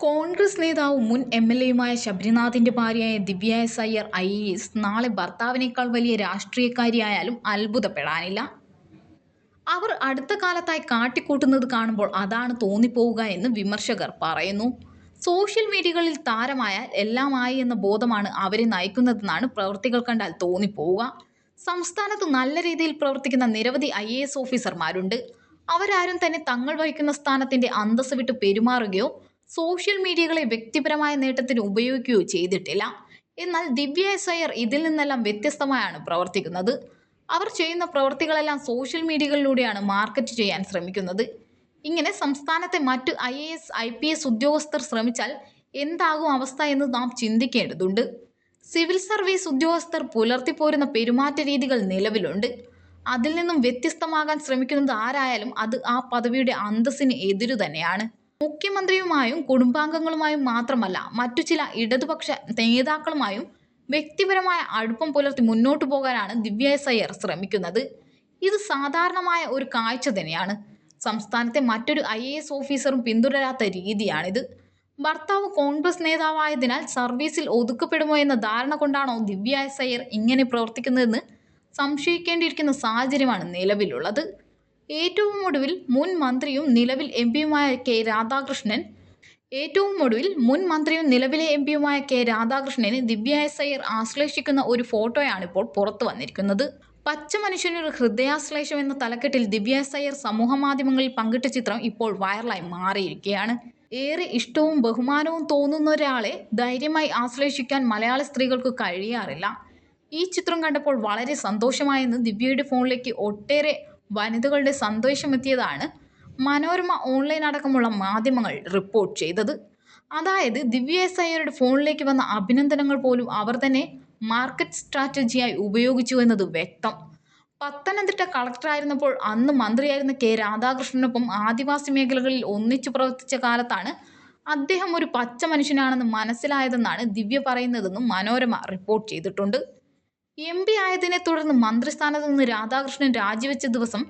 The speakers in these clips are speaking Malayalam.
കോൺഗ്രസ് നേതാവും മുൻ എം എൽ എയുമായ ശബരിനാഥിന്റെ ഭാര്യയായ Divya S Iyer I A S നാളെ ഭർത്താവിനേക്കാൾ വലിയ രാഷ്ട്രീയക്കാരിയായാലും അത്ഭുതപ്പെടാനില്ല. അവർ അടുത്ത കാലത്തായി കാട്ടിക്കൂട്ടുന്നത് കാണുമ്പോൾ അതാണ് തോന്നിപ്പോവുക എന്ന് വിമർശകർ പറയുന്നു. സോഷ്യൽ മീഡിയകളിൽ താരമായ എല്ലാമായി എന്ന ബോധമാണ് അവരെ നയിക്കുന്നതെന്നാണ് പ്രവൃത്തികൾ കണ്ടാൽ തോന്നിപ്പോവുക. സംസ്ഥാനത്ത് നല്ല രീതിയിൽ പ്രവർത്തിക്കുന്ന നിരവധി ഐ എ എസ് ഓഫീസർമാരുണ്ട്. അവരാരും തന്നെ തങ്ങൾ വഹിക്കുന്ന സ്ഥാനത്തിന്റെ അന്തസ്സ് വിട്ട് പെരുമാറുകയോ സോഷ്യൽ മീഡിയകളെ വ്യക്തിപരമായ നേട്ടത്തിന് ഉപയോഗിക്കുകയോ ചെയ്തിട്ടില്ല. എന്നാൽ ദിവ്യ എസ് അയ്യർ ഇതിൽ നിന്നെല്ലാം വ്യത്യസ്തമായാണ് പ്രവർത്തിക്കുന്നത്. അവർ ചെയ്യുന്ന പ്രവൃത്തികളെല്ലാം സോഷ്യൽ മീഡിയകളിലൂടെയാണ് മാർക്കറ്റ് ചെയ്യാൻ ശ്രമിക്കുന്നത്. ഇങ്ങനെ സംസ്ഥാനത്തെ മറ്റ് I A S I P S ഉദ്യോഗസ്ഥർ ശ്രമിച്ചാൽ എന്താകും അവസ്ഥ എന്ന് നാം ചിന്തിക്കേണ്ടതുണ്ട്. സിവിൽ സർവീസ് ഉദ്യോഗസ്ഥർ പുലർത്തിപ്പോരുന്ന പെരുമാറ്റ രീതികൾ നിലവിലുണ്ട്. അതിൽ നിന്നും വ്യത്യസ്തമാകാൻ ശ്രമിക്കുന്നത് ആരായാലും അത് ആ പദവിയുടെ അന്തസ്സിന് എതിരു തന്നെയാണ്. മുഖ്യമന്ത്രിയുമായും കുടുംബാംഗങ്ങളുമായും മാത്രമല്ല മറ്റു ചില ഇടതുപക്ഷ നേതാക്കളുമായും വ്യക്തിപരമായ അടുപ്പം പുലർത്തി മുന്നോട്ടു പോകാനാണ് ദിവ്യ എസ് അയ്യർ ശ്രമിക്കുന്നത്. ഇത് സാധാരണമായ ഒരു കാഴ്ച തന്നെയാണ്. സംസ്ഥാനത്തെ മറ്റൊരു ഐ എ എസ് ഓഫീസറും പിന്തുടരാത്ത രീതിയാണിത്. ഭർത്താവ് കോൺഗ്രസ് നേതാവായതിനാൽ സർവീസിൽ ഒതുക്കപ്പെടുമോ എന്ന ധാരണ കൊണ്ടാണോ ദിവ്യ എസ് അയ്യർ ഇങ്ങനെ പ്രവർത്തിക്കുന്നതെന്ന് സംശയിക്കേണ്ടിയിരിക്കുന്ന സാഹചര്യമാണ് നിലവിലുള്ളത്. ഏറ്റവും ഒടുവിൽ മുൻ മന്ത്രിയും നിലവിൽ എം പിയുമായ കെ രാധാകൃഷ്ണൻ ഏറ്റവും ഒടുവിൽ മുൻ മന്ത്രിയും നിലവിലെ എം പിയുമായ കെ രാധാകൃഷ്ണനെ ദിവ്യ എസ് അയ്യർ ആശ്ലേഷിക്കുന്ന ഒരു ഫോട്ടോയാണ് ഇപ്പോൾ പുറത്തു വന്നിരിക്കുന്നത്. പച്ച മനുഷ്യനൊരു ഹൃദയാശ്ലേഷം എന്ന തലക്കെട്ടിൽ ദിവ്യ എസ് അയ്യർ സമൂഹമാധ്യമങ്ങളിൽ പങ്കിട്ട ചിത്രം ഇപ്പോൾ വൈറലായി മാറിയിരിക്കുകയാണ്. ഏറെ ഇഷ്ടവും ബഹുമാനവും തോന്നുന്ന ഒരാളെ ധൈര്യമായി ആശ്ലേഷിക്കാൻ മലയാള സ്ത്രീകൾക്ക് കഴിയാറില്ല. ഈ ചിത്രം കണ്ടപ്പോൾ വളരെ സന്തോഷമായെന്ന് ദിവ്യയുടെ ഫോണിലേക്ക് ഒട്ടേറെ വനിതകളുടെ സന്തോഷമെത്തിയതാണ് മനോരമ ഓൺലൈൻ അടക്കമുള്ള മാധ്യമങ്ങൾ റിപ്പോർട്ട് ചെയ്തത്. അതായത് ദിവ്യ എസ് അയ്യരുടെ ഫോണിലേക്ക് വന്ന അഭിനന്ദനങ്ങൾ പോലും അവർ തന്നെ മാർക്കറ്റ് സ്ട്രാറ്റജിയായി ഉപയോഗിച്ചു എന്നത് വ്യക്തം. പത്തനംതിട്ട കളക്ടറായിരുന്നപ്പോൾ അന്ന് മന്ത്രിയായിരുന്ന കെ രാധാകൃഷ്ണനൊപ്പം ആദിവാസി മേഖലകളിൽ ഒന്നിച്ചു പ്രവർത്തിച്ച കാലത്താണ് അദ്ദേഹം ഒരു പച്ച മനുഷ്യനാണെന്ന് മനസ്സിലായതെന്നാണ് ദിവ്യ പറയുന്നതെന്നും മനോരമ റിപ്പോർട്ട് ചെയ്തിട്ടുണ്ട്. എം പി ആയതിനെ തുടർന്ന് മന്ത്രിസ്ഥാനത്ത് നിന്ന് രാധാകൃഷ്ണൻ രാജിവെച്ച ദിവസം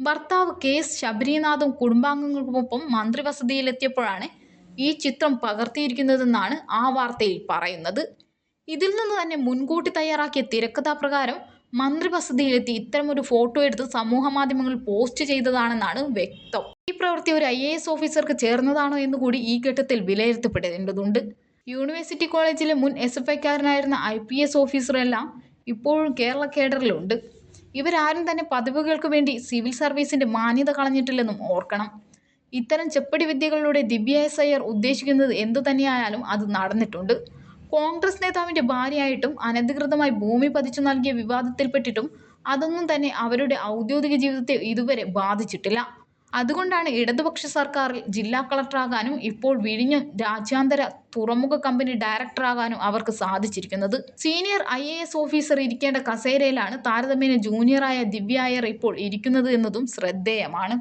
ഭർത്താവ് കെ എസ് ശബരിനാഥും കുടുംബാംഗങ്ങൾക്കുമൊപ്പം മന്ത്രിവസതിയിലെത്തിയപ്പോഴാണ് ഈ ചിത്രം പകർത്തിയിരിക്കുന്നതെന്നാണ് ആ വാർത്തയിൽ പറയുന്നത്. ഇതിൽ നിന്ന് തന്നെ മുൻകൂട്ടി തയ്യാറാക്കിയ തിരക്കഥാപ്രകാരം മന്ത്രിവസതിയിലെത്തി ഇത്തരമൊരു ഫോട്ടോ എടുത്ത് സമൂഹ മാധ്യമങ്ങളിൽ പോസ്റ്റ് ചെയ്തതാണെന്നാണ് വ്യക്തം. ഈ പ്രവൃത്തി ഒരു ഐ ഓഫീസർക്ക് ചേർന്നതാണോ എന്ന് കൂടി ഈ ഘട്ടത്തിൽ വിലയിരുത്തപ്പെടേണ്ടതുണ്ട്. യൂണിവേഴ്സിറ്റി കോളേജിലെ മുൻ എസ് എഫ് ഐക്കാരനായിരുന്ന ഐ പി എസ് ഓഫീസറെല്ലാം ഇപ്പോഴും കേരള കേഡറിലുണ്ട്. ഇവരാരും തന്നെ പദവികൾക്ക് വേണ്ടി സിവിൽ സർവീസിന്റെ മാന്യത കളഞ്ഞിട്ടില്ലെന്നും ഓർക്കണം. ഇത്തരം ചെപ്പടി വിദ്യകളിലൂടെ ദിവ്യ എസ് അയ്യർ ഉദ്ദേശിക്കുന്നത് എന്തു തന്നെയായാലും അത് നടന്നിട്ടുണ്ട്. കോൺഗ്രസ് നേതാവിന്റെ ഭാര്യയായിട്ടും അനധികൃതമായി ഭൂമി പതിച്ചു നൽകിയ വിവാദത്തിൽപ്പെട്ടിട്ടും അതൊന്നും തന്നെ അവരുടെ ഔദ്യോഗിക ജീവിതത്തെ ഇതുവരെ ബാധിച്ചിട്ടില്ല. അതുകൊണ്ടാണ് ഇടതുപക്ഷ സർക്കാരിൽ ജില്ലാ കളക്ടറാകാനും ഇപ്പോൾ വിഴിഞ്ഞ രാജ്യാന്തര തുറമുഖ കമ്പനി ഡയറക്ടറാകാനും അവർക്ക് സാധിച്ചിരിക്കുന്നത്. Senior I A S officer ഇരിക്കേണ്ട കസേരയിലാണ് താരതമ്യേന ജൂനിയറായ ദിവ്യ അയ്യർ ഇപ്പോൾ ഇരിക്കുന്നത് എന്നതും ശ്രദ്ധേയമാണ്.